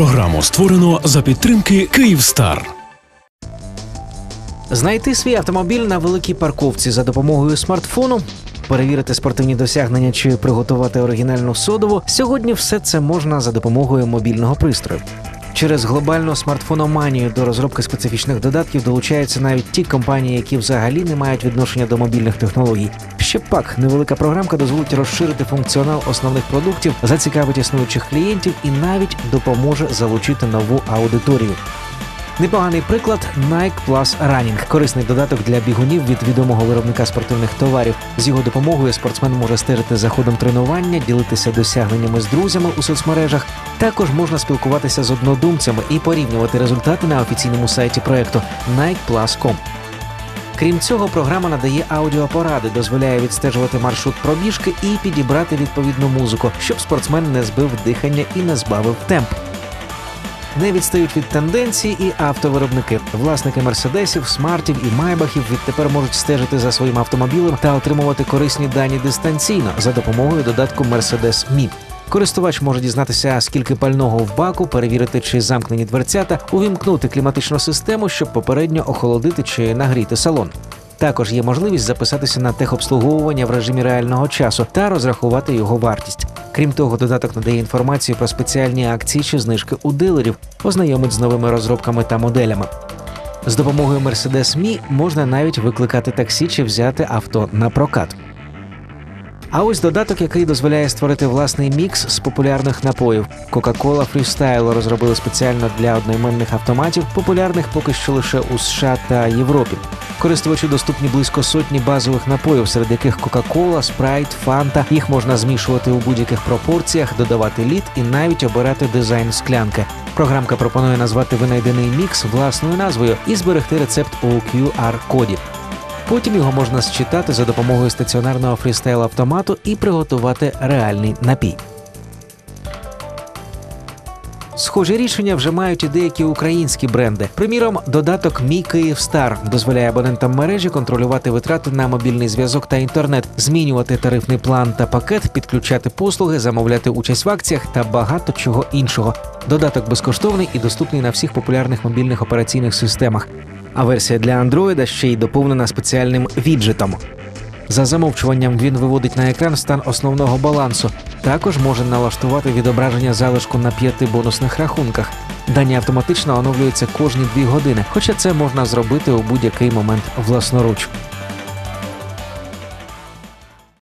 Програму створено за підтримки Київстар. Знайти свій автомобіль на великій парковці за допомогою смартфону, перевірити спортивні досягнення чи приготувати оригінальну содову. Сьогодні все це можна за допомогою мобільного пристрою. Через глобальну смартфономанію до розробки специфічних додатків долучаються навіть ті компанії, які взагалі не мають відношення до мобільних технологій. Ще пак невелика програмка дозволить розширити функціонал основних продуктів, зацікавить існуючих клієнтів і навіть допоможе залучити нову аудиторію. Непоганий приклад Nike Plus Running – корисний додаток для бігунів від відомого виробника спортивних товарів. З його допомогою спортсмен може стежити за ходом тренування, ділитися досягненнями з друзями у соцмережах. Також можна спілкуватися з однодумцями і порівнювати результати на офіційному сайті проекту NikePlus.com. Крім цього, програма надає аудіопоради, дозволяє відстежувати маршрут пробіжки і підібрати відповідну музику, щоб спортсмен не збив дихання і не збавив темп. Не відстають від тенденцій і автовиробники. Власники мерседесів, смартів і майбахів відтепер можуть стежити за своїм автомобілем та отримувати корисні дані дистанційно за допомогою додатку Mercedes Me. Користувач може дізнатися, скільки пального в баку, перевірити, чи замкнені дверцята, увімкнути кліматичну систему, щоб попередньо охолодити чи нагріти салон. Також є можливість записатися на техобслуговування в режимі реального часу та розрахувати його вартість. Крім того, додаток надає інформацію про спеціальні акції чи знижки у дилерів, ознайомить з новими розробками та моделями. З допомогою Mercedes Me можна навіть викликати таксі чи взяти авто на прокат. А ось додаток, який дозволяє створити власний мікс з популярних напоїв. Coca-Cola Freestyle розробили спеціально для одноіменних автоматів, популярних поки що лише у США та Європі. Користувачу доступні близько сотні базових напоїв, серед яких Coca-Cola, Sprite, Fanta. Їх можна змішувати у будь-яких пропорціях, додавати лід і навіть обирати дизайн склянки. Програмка пропонує назвати винайдений мікс власною назвою і зберегти рецепт у QR-коді. Потім його можна считати за допомогою стаціонарного фрістайл автомату і приготувати реальний напій. Схожі рішення вже мають і деякі українські бренди. Приміром, додаток Мій Київстар дозволяє абонентам мережі контролювати витрати на мобільний зв'язок та інтернет, змінювати тарифний план та пакет, підключати послуги, замовляти участь в акціях та багато чого іншого. Додаток безкоштовний і доступний на всіх популярних мобільних операційних системах. А версія для Android ще й доповнена спеціальним віджитом. За замовчуванням він виводить на екран стан основного балансу. Також може налаштувати відображення залишку на п'яти бонусних рахунках. Дані автоматично оновлюються кожні дві години, хоча це можна зробити у будь-який момент власноруч.